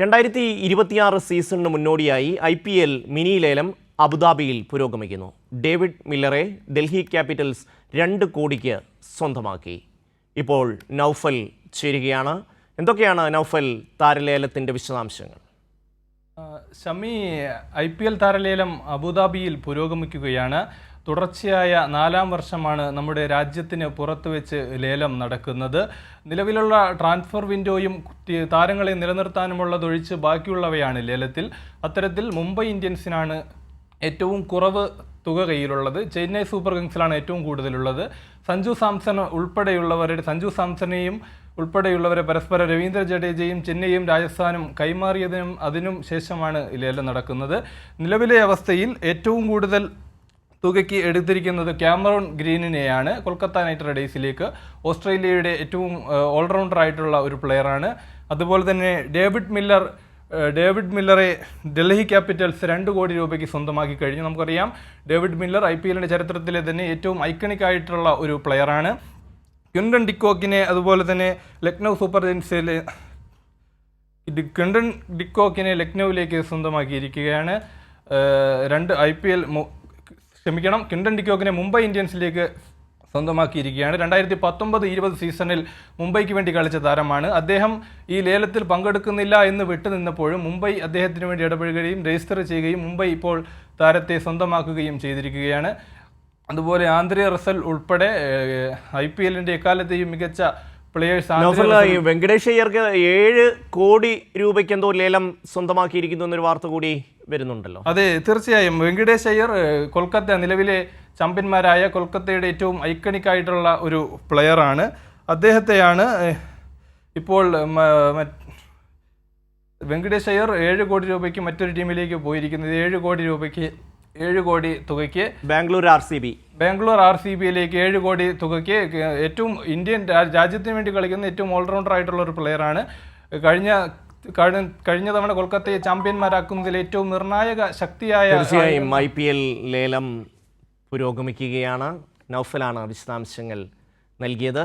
രണ്ടായിരത്തി ഇരുപത്തിയാറ് സീസണിന് മുന്നോടിയായി ഐ പി എൽ മിനി ലേലം അബുദാബിയിൽ പുരോഗമിക്കുന്നു. ഡേവിഡ് മില്ലറെ ഡൽഹി ക്യാപിറ്റൽസ് രണ്ട് കോടിക്ക് സ്വന്തമാക്കി. ഇപ്പോൾ നൗഫൽ ചേരുകയാണ്. എന്തൊക്കെയാണ് നൗഫൽ താരലേലത്തിന്റെ വിശദാംശങ്ങൾ? ഷമി ഐ പി എൽ താരലേലം അബുദാബിയിൽ പുരോഗമിക്കുകയാണ്. തുടർച്ചയായ നാലാം വർഷമാണ് നമ്മുടെ രാജ്യത്തിന് പുറത്തു വെച്ച് ലേലം നടക്കുന്നത്. നിലവിലുള്ള ട്രാൻസ്ഫർ വിൻഡോയും താരങ്ങളെ നിലനിർത്താനുമുള്ളതൊഴിച്ച് ബാക്കിയുള്ളവയാണ് ലേലത്തിൽ. അത്തരത്തിൽ മുംബൈ ഇന്ത്യൻസിനാണ് ഏറ്റവും കുറവ് തുക കയ്യിലുള്ളത് ചെന്നൈ സൂപ്പർ കിങ്സിലാണ് ഏറ്റവും കൂടുതലുള്ളത്. സഞ്ജു സാംസൺ ഉൾപ്പെടെയുള്ളവരുടെ സഞ്ജു സാംസണെയും ഉൾപ്പെടെയുള്ളവരെ പരസ്പരം രവീന്ദ്ര ജഡേജയും ചെന്നൈയും രാജസ്ഥാനും കൈമാറിയതിനും അതിനും ശേഷമാണ് ലേലം നടക്കുന്നത്. നിലവിലെ അവസ്ഥയിൽ ഏറ്റവും കൂടുതൽ തുകയ്ക്ക് എടുത്തിരിക്കുന്നത് ക്യാമറോൺ ഗ്രീനിനെയാണ്. കൊൽക്കത്ത നൈറ്റ് റൈഡേഴ്സിലേക്ക്. ഓസ്ട്രേലിയയുടെ ഏറ്റവും ഓൾറൗണ്ടർ ആയിട്ടുള്ള ഒരു പ്ലെയറാണ്. അതുപോലെ തന്നെ ഡേവിഡ് മില്ലർ ഡേവിഡ് മില്ലറെ ഡൽഹി ക്യാപിറ്റൽസ് രണ്ട് കോടി രൂപയ്ക്ക് സ്വന്തമാക്കി കഴിഞ്ഞു. നമുക്കറിയാം ഡേവിഡ് മില്ലർ ഐ പി എല്ലിന്റെ ചരിത്രത്തിലെ തന്നെ ഏറ്റവും ഐക്കണിക് ആയിട്ടുള്ള ഒരു പ്ലെയറാണ്. ക്യുണ്ടൻ ഡിക്കോക്കിനെ അതുപോലെ തന്നെ ലക്നൗ സൂപ്പർ ജയൻസിലെ ക്യുണ്ടൻ ഡിക്കോക്കിനെ ലക്നൌവിലേക്ക് സ്വന്തമാക്കിയിരിക്കുകയാണ്. രണ്ട് ഐ പി എൽ ക്ഷമിക്കണം കിണ്ടൻ ഡിക്കോക്കിനെ മുംബൈ ഇന്ത്യൻസിലേക്ക് സ്വന്തമാക്കിയിരിക്കുകയാണ്. രണ്ടായിരത്തി പത്തൊമ്പത് ഇരുപത് സീസണിൽ മുംബൈക്ക് വേണ്ടി കളിച്ച താരമാണ്. അദ്ദേഹം ഈ ലേലത്തിൽ പങ്കെടുക്കുന്നില്ല എന്ന് വിട്ടുനിന്നപ്പോഴും മുംബൈ അദ്ദേഹത്തിന് വേണ്ടി ഇടപെടുകയും രജിസ്റ്റർ ചെയ്യുകയും മുംബൈ ഇപ്പോൾ താരത്തെ സ്വന്തമാക്കുകയും ചെയ്തിരിക്കുകയാണ്. അതുപോലെ ആന്ധ്ര റസൽ ഉൾപ്പെടെ ഐ പി എല്ലിന്റെ എക്കാലത്തെയും മികച്ച പ്ലേയേഴ്സ് വെങ്കടേഷ് അയ്യർക്ക് ഏഴ് കോടി രൂപയ്ക്ക് എന്തോ ലേലം സ്വന്തമാക്കിയിരിക്കുന്നു എന്നൊരു വാർത്ത കൂടി വരുന്നുണ്ടല്ലോ. അതെ തീർച്ചയായും. വെങ്കടേഷ് അയ്യർ കൊൽക്കത്ത നിലവിലെ ചാമ്പ്യന്മാരായ കൊൽക്കത്തയുടെ ഏറ്റവും ഐക്കണിക് ആയിട്ടുള്ള ഒരു പ്ലെയറാണ് അദ്ദേഹത്തെയാണ് ഇപ്പോൾ വെങ്കടേഷ് അയ്യർ ഏഴ് കോടി രൂപയ്ക്ക് മറ്റൊരു ടീമിലേക്ക് പോയിരിക്കുന്നത്. ഏഴ് കോടി രൂപയ്ക്ക് ഏഴ് കോടി തുകയ്ക്ക് Bangalore R C B. Bangalore R C ബിയിലേക്ക് ഏഴ് കോടി തുകയ്ക്ക് ഏറ്റവും ഇന്ത്യൻ രാജ്യത്തിന് വേണ്ടി കളിക്കുന്ന ഏറ്റവും ഓൾറൗണ്ടർ ആയിട്ടുള്ള ഒരു പ്ലെയറാണ് കഴിഞ്ഞ കഴിഞ്ഞ കഴിഞ്ഞ തവണ കൊൽക്കത്തയെ ചാമ്പ്യന്മാരാക്കുന്നതിൽ ഏറ്റവും നിർണായക ശക്തിയായ തീർച്ചയായും ഐ പി എൽ ലേലം പുരോഗമിക്കുകയാണ്. നൗഫലാണ് വിശദാംശങ്ങൾ നൽകിയത്.